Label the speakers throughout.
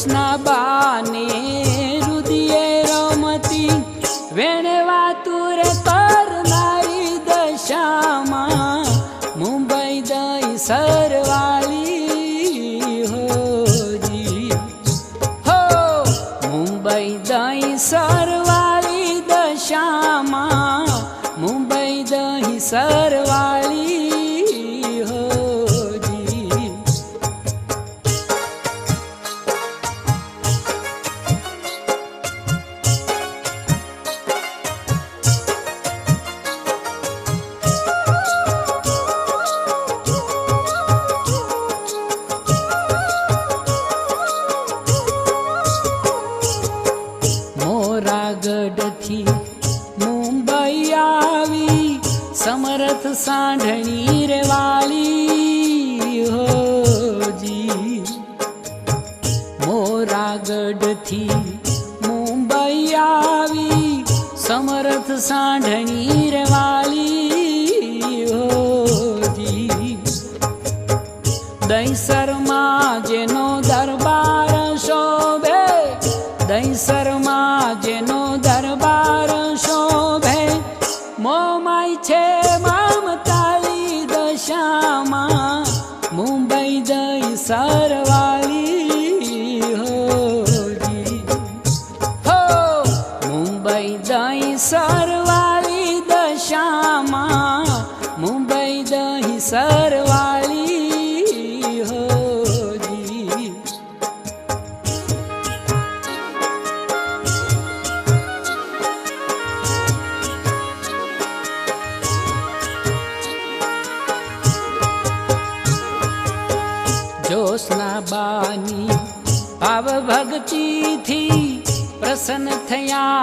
Speaker 1: Krishna Samarth સાંઢણી રે વાળી હોજી મોરાગઢથી મુંબઈ આવી સમરથ સાંઢણી રે વાળી હોજી દૈસરમાં જેનો દરબાર શોભે દૈસરમાં જેનો દરબાર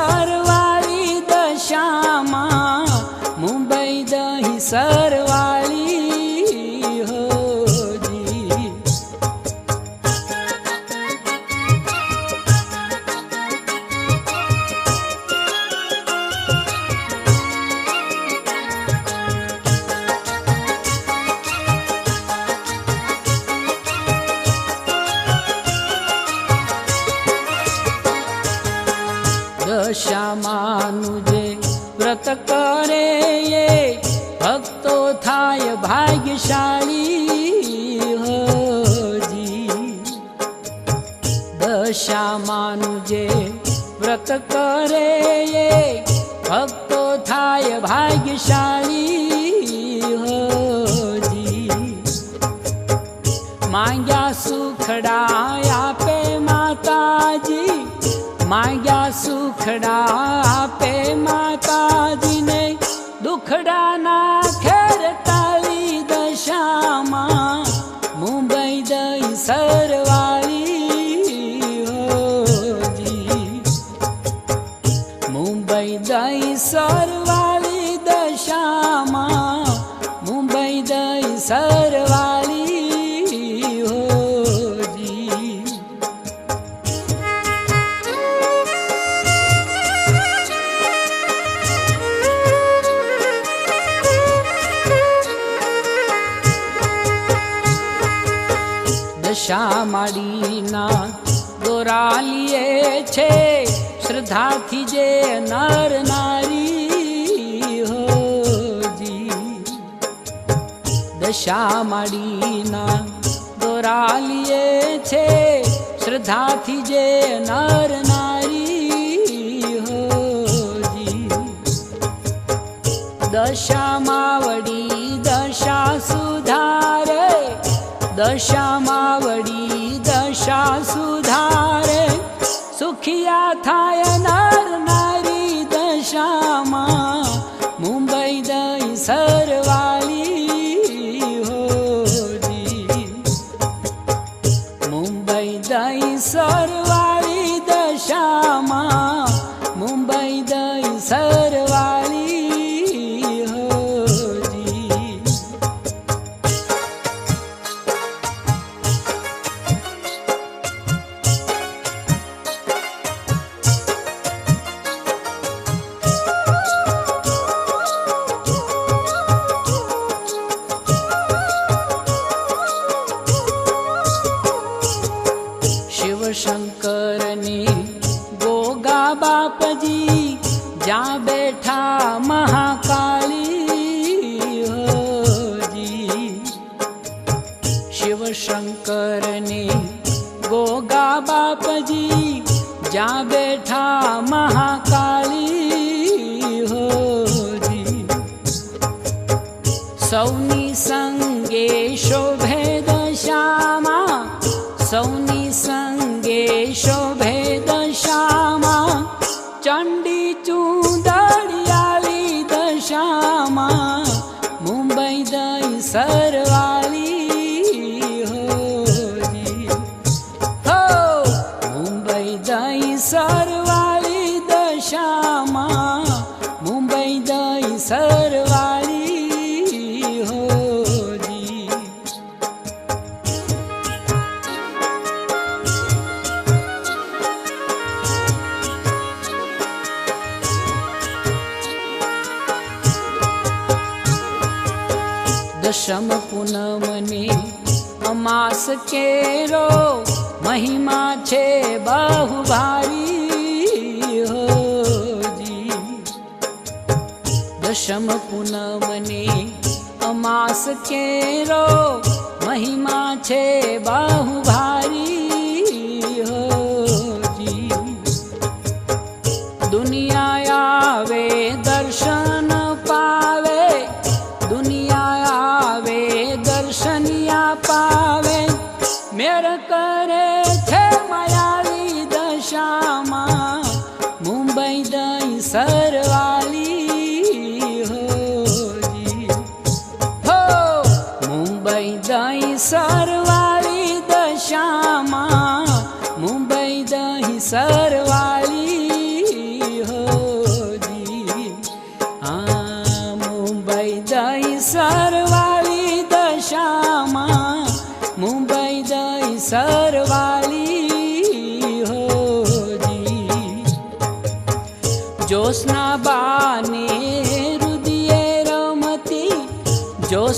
Speaker 1: સરવાળી દશામાં મુંબઈ દહીં સરવાળી દશામાનું જે વ્રત કરે એ ભક્તો થાય ભાગ્યશાળી હોજી. માંગ્યા સુખડા આપે માતાજી, માંગ્યા સુખડા આપે માતાજીને મુંબઈ દઈ સરવાળી દશામાં મુંબઈ દઈ સરવાળી હોજી દશા માડીના દોરાલીએ છે दशाीना दोरालिये श्रद्धा नारी हो जी। दशा मावडी दशा सुधारे दशा मावडी दशा सुधार। दुखिया था ना शंकर ने गोगा बाप जी जा बैठा महाकाली हो जी सौनी संगे शोभे दशामा सौनी संगे शोभे दशामा श्या चूदड़ियाली दशामा दश्या दई सर દશમ પૂનમની અમાસ કેરો મહિમા છે બહુ ભારી હોજી. દશમ પૂનમની અમાસ કેરો મહિમા છે બહુ sun.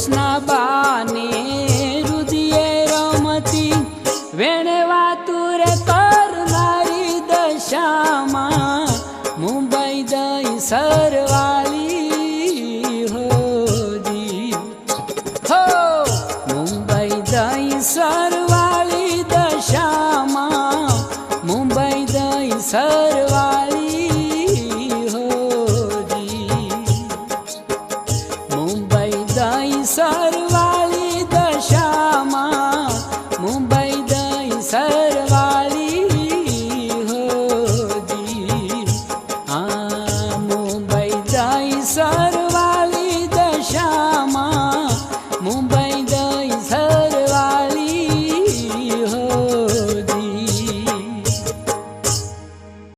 Speaker 1: Krishna